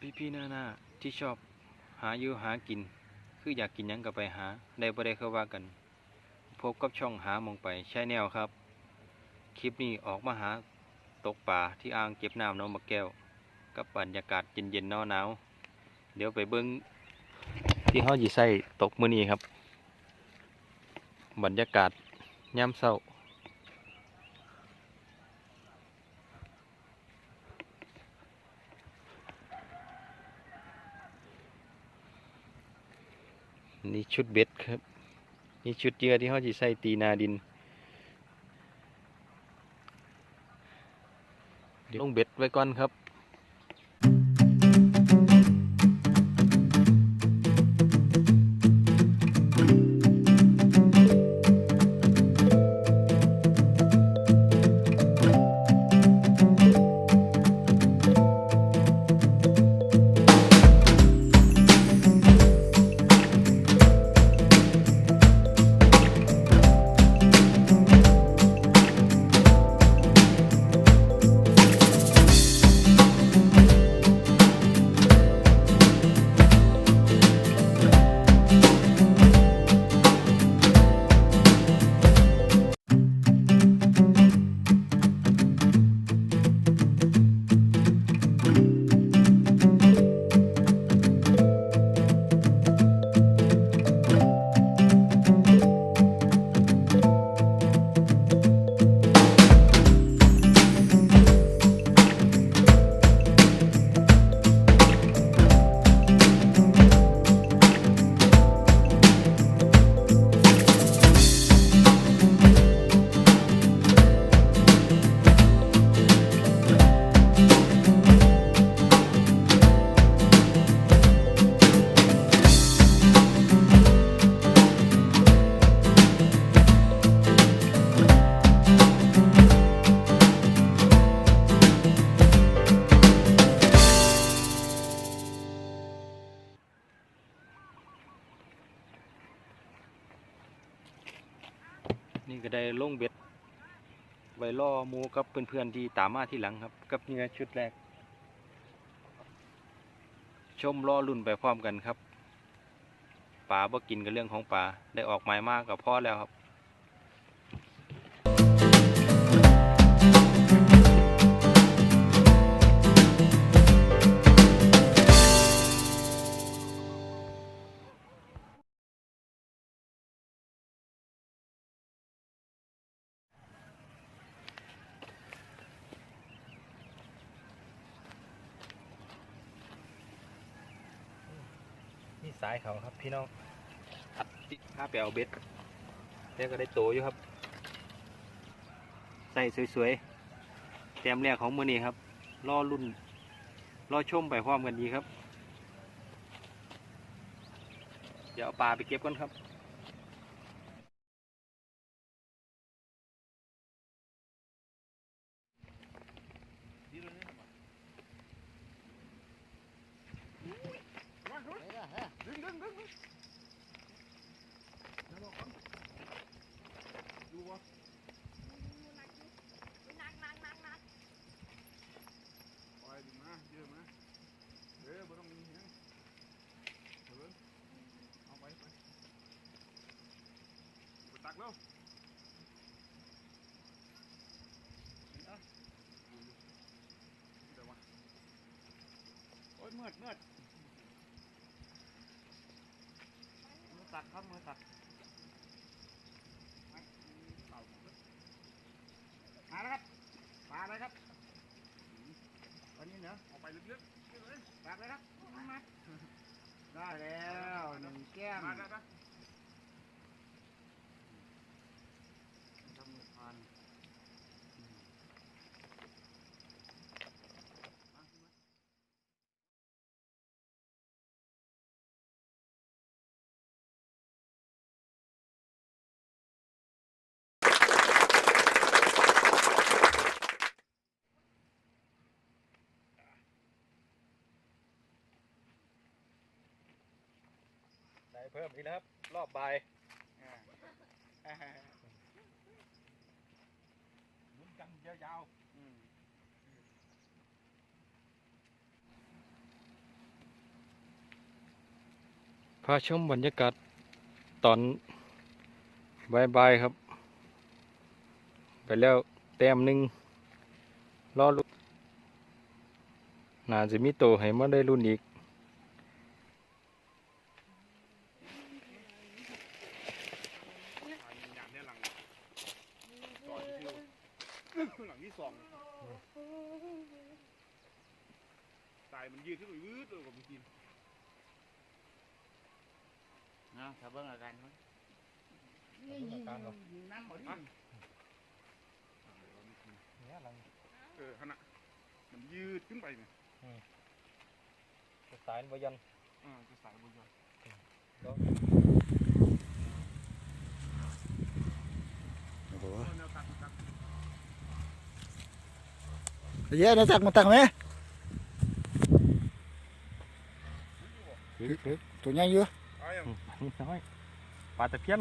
พี่พี่ๆหน้าหน้าๆที่ชอบหาอยู่หากิน คืออยากกินยังก็ไปหาได้บ่ได้เข้าว่ากัน พบกับช่องหามองไปใช่แนวครับ คลิปนี้ออกมาหาตกป่าที่อ่างเก็บน้ำน้องมะแก้ว กับบรรยากาศเย็นๆหนาวเดี๋ยวไปเบิ้งที่เฮาสิใส่ตกมือนี้ครับ บรรยากาศยามเช้า นี่ชุดเบ็ดครับ นี่ชุดเยื่อที่เขาจะใส่ตีนาดินลงเบ็ดไว้ก่อนครับ ไว้ล่อมูกับเพื่อนๆที่ตามมาที่หลังครับ กับเหงื่อชุดแรก ชมล่อรุ่นไปพร้อมกันครับป่าบ่กินกับเรื่องของป่าได้ออกหมายมากกับพ่อแล้วครับ สายเขาครับพี่น้องอัดติข้าไปเอาเบ็ดแล้วก็ได้โตอยู่ครับ ใส่สวยๆเตรียมแรกของมือนี้ครับรอรุ่นรอชมไปพร้อมกันดีครับ เดี๋ยวเอาปลาไปเก็บก่ อนครับปล่อยดิมาเยอะมาเออบ่ต้องมีเหี้ยงเออเอาไปไปไปตักแล้วนี่อะเดี๋ยววะโอ้ยมืดมืดมือ ตักครับมือตักไปเต่าหมดเลยมาแล้วครับปลาอะไรครับตอนนี้เนอะออกไปลึกๆเลยแบบเลยครับมาได้แล้วหนึ่งแก้มมาได้ได้ทำมือพานได้ เพิ่มอีกแล้วครับ รอบบ่ายหมุนกันยาวๆพาชมบรรยากาศตอนบายๆครับ ไปแล้วแต้มหนึ่งรอลุ้นน่าจะมีโตให้มาได้รุ่นอีก อย่างเนี้ยหลังต่อที่หลังที่สองตายมันยืดขึ้นไปวืดเลยกับมันกิน นะถ้าเบิ่งอาการมัน น้ำหมดดิเออขนาดมันยืดขึ้นไปเนี่ยสายบยันอ่าจะสายบนยอดโอ้โหแนวตัดตัดเยอะนะตักมาตักไหมลึกลึกตัวใหญ่อยู่เอาอย่างนิดน้อยปลาตะเพียน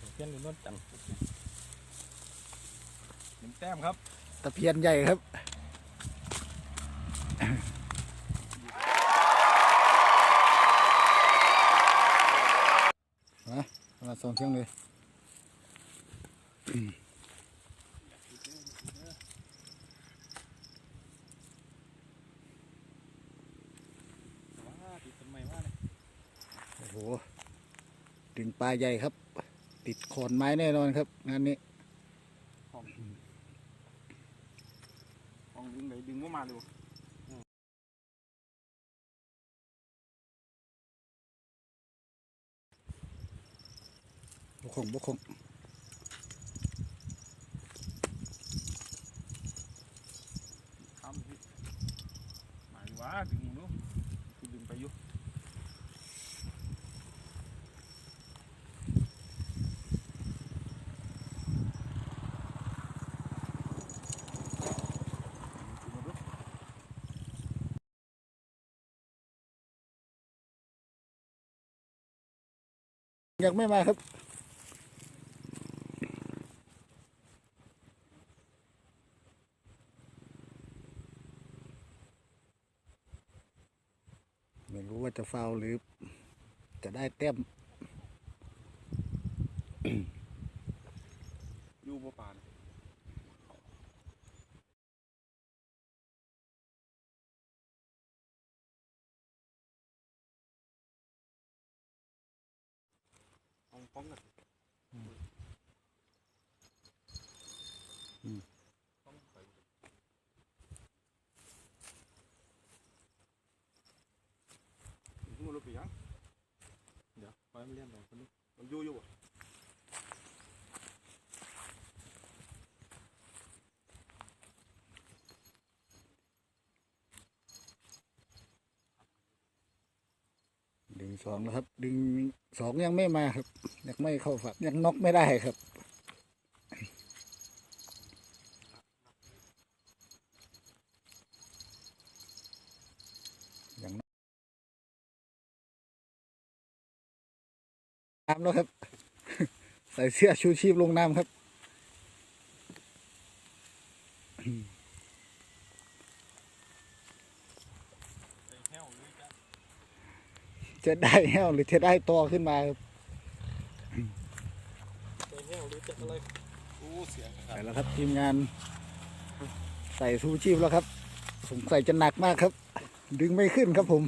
ตะเพีย นหรือนวลจันทร์หนึ่งแต้มครับ ตะเพียนใหญ่ครับมามาสองเที่ยงเลยว้าติดต้นไม้ว่าเลยโอ้โหดึงปลาใหญ่ครับ ติดขอนไม้แน่นอนครับงานนี้ของดึงไหนดึงว่ามาเร็วบุคงบุคงทำสิหมายว่าดึงนู้คือดึงไปอยุ ยังไม่มาครับ ไม่รู้ว่าจะฟาวล์หรือ จะได้เต็มอยู่บ่ปาน เอาป้องกันต้องใส่ ถึงมันลงไปยังเดี๋ยวปล่อยมันเลี้ยงไปคนนี้มันอยู่อยู่บ่ดึงสองแล้วครับ ดึงสองยังไม่มาครับยังไม่เข้าฝักยังน็อกไม่ได้ครับ ยัง น้ำแล้วครับ ใส่เสื้อชูชีพลงน้ำครับ จะได้แห้วหรือจะได้ตอขึ้นมาครับแห้วหรือจะอะไรโอ้เสียงไปแล้วครับทีมงาน ใส่ชูชีพแล้วครับสงสัยจะหนักมากครับ ดึงไม่ขึ้นครับผม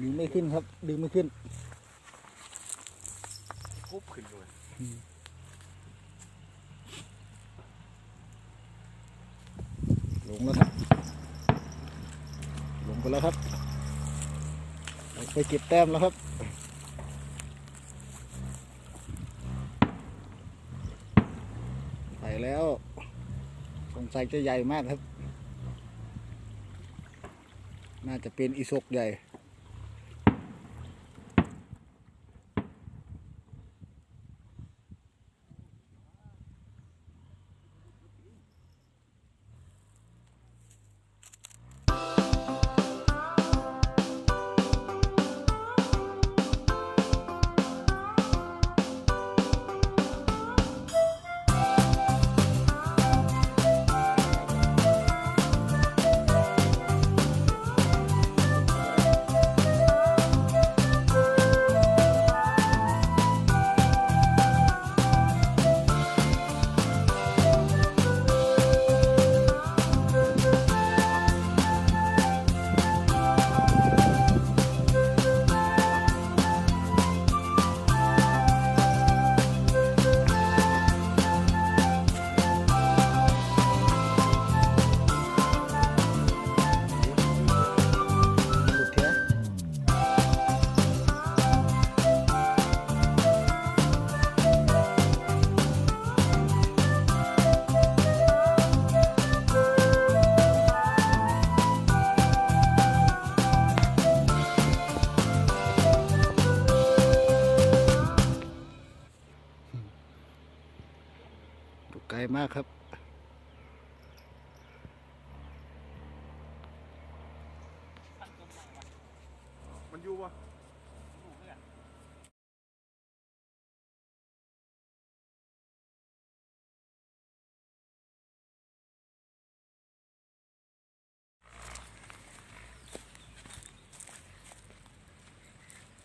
ดึงไม่ขึ้นครับ ดึงไม่ขึ้น คบขึ้นเลยลงแล้วครับ ลงไปแล้วครับไปเก็บแต้มแล้วครับไปแล้วสงสัยจะใหญ่มากครับ น่าจะเป็นอีสกใหญ่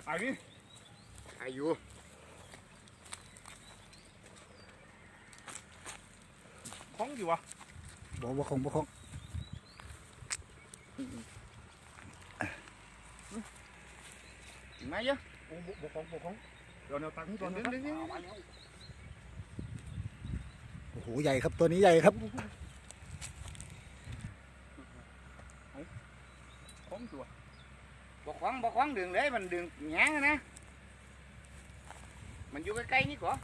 ไอ้นี่ไอ้อยู่ของอยู่วะบอกว่าของบ่ของถึงไหมเยอะโอ้บกของบกของเดี๋ยวแนวตังค์ก่อนดึงดึงดึงโอ้โหใหญ่ครับตัวนี้ใหญ่ครับ ของอยู่วะ บอก khoáng บอก khoáng đường đấy mình đường nhãn nè mình vô cái cây ní của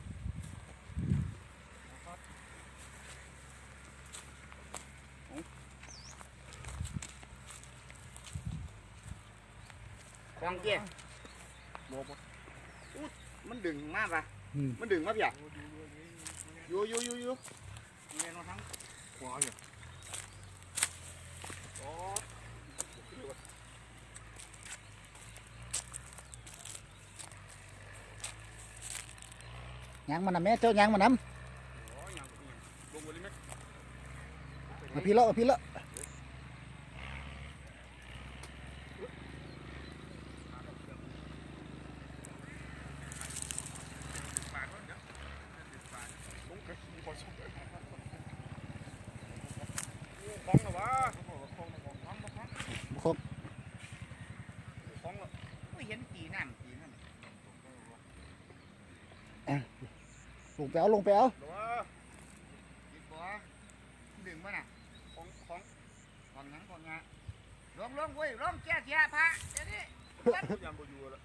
con kia บก mình đừng má vào อืม mình đừng má vào อยู่อยู่อยู่อยู่ nghe nó thắng ขวาอยู่โอ้ ยางมันนำแม่เจ้ายางมันนยยังลงบนนี้ไหมำมาพี่เลาะมาพี่เลาะ ลงกระขี่พอสุดของเหรอวะของของของของของ บ่ของ ของเหรอ Ui, hiến kỳ nằm kỳ nằm ลงไปเอาลงไปเอาหลวหยิบบ่ดึงมาน่ะ ของของของหยังของงะลงองเว้ยลงแก้เสียพระเดี๋ยวนี้ยำบอยูแล้ว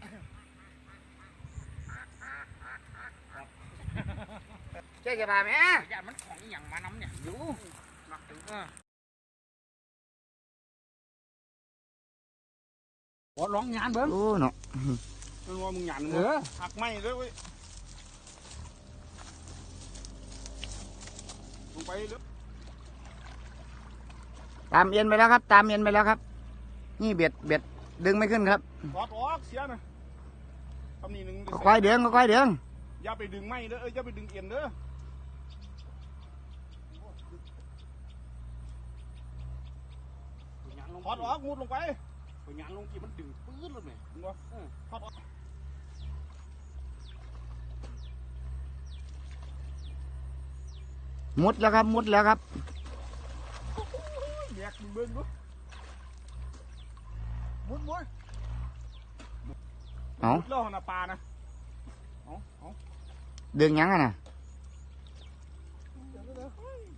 แก้เสียพระแม่ยามันของอย่างมาน้ำเนี่ยอยู่มัถึงเออร้องงานเบิ้งโอ้เนาะมันว่ามึงหยันมึงหักไม่เลยเว้ย ลงไปเลย tạm yên ไปแล้วครับ tạm yên ไปแล้วครับ นี่เบ็ดเบ็ดดึงไม่ขึ้นครับถอดออกเสียนะทำนี่หนึ่งค่อยๆเดืองค่อยๆเดืองอย่าไปดึงไม่เด้อเอ้ยอย่าไปดึงเอ็นเด้อถอดออกมุดลงไปไปงานลงกี่มันดึงปื้ดเลยแม่มึงวะถอดออก มุดแล้วครับ มุดแล้วครับแยกมึงเบิ้งดูมุดมุดเอามุดแล้วหน้าปลานะเอาเอาดึงยังอะน่ะ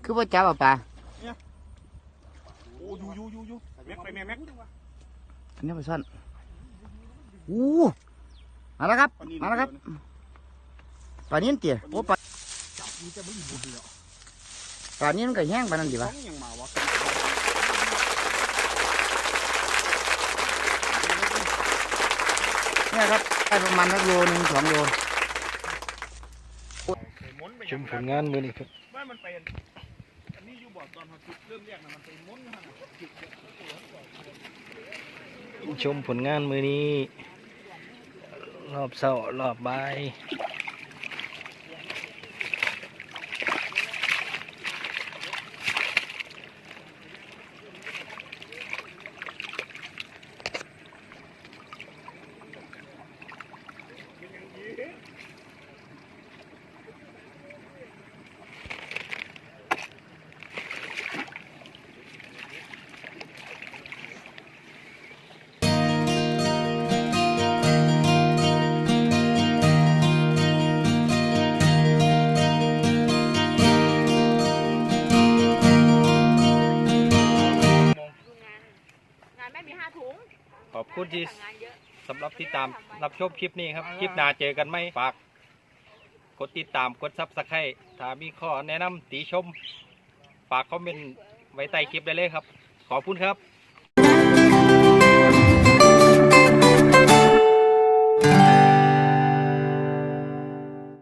คือว่าจับเอาปลาโอ้ยูยูยูยูแม็กไปแม่แม็กอันนี้ไปซ่อนอู้มาแล้วครับ มาแล้วครับปลานี้มันเตี๋ยโอ้ปลาจับมันจะไม่อยู่ดีแล้ว ปลานี้มันก็แห้งปลานั้นดีต้วะองยังมาวะเนี่ยครับได้ประมาณสักโลหนึ่งสองโลชมผลงานมือนี้ครับว่ามันเป็นอันนี้อยู่บ่อตอนเขาจุดเริ่มแรกนะมันเป็นม้วนนะจุดชมผลงานมือนี้ รอบเช้ารอบบ่าย คุณที่สั่งงานเยอะสำหรับที่ตามรับชมคลิปนี้ครับ คลิปหน้าเจอกันไหมฝาก กดติดตามกดซับสไครต์ถ้ามีข้อแนะนำติชม ฝากคอมเมนต์ไว้ใต้คลิปได้เลยครับ ขอบคุณครับ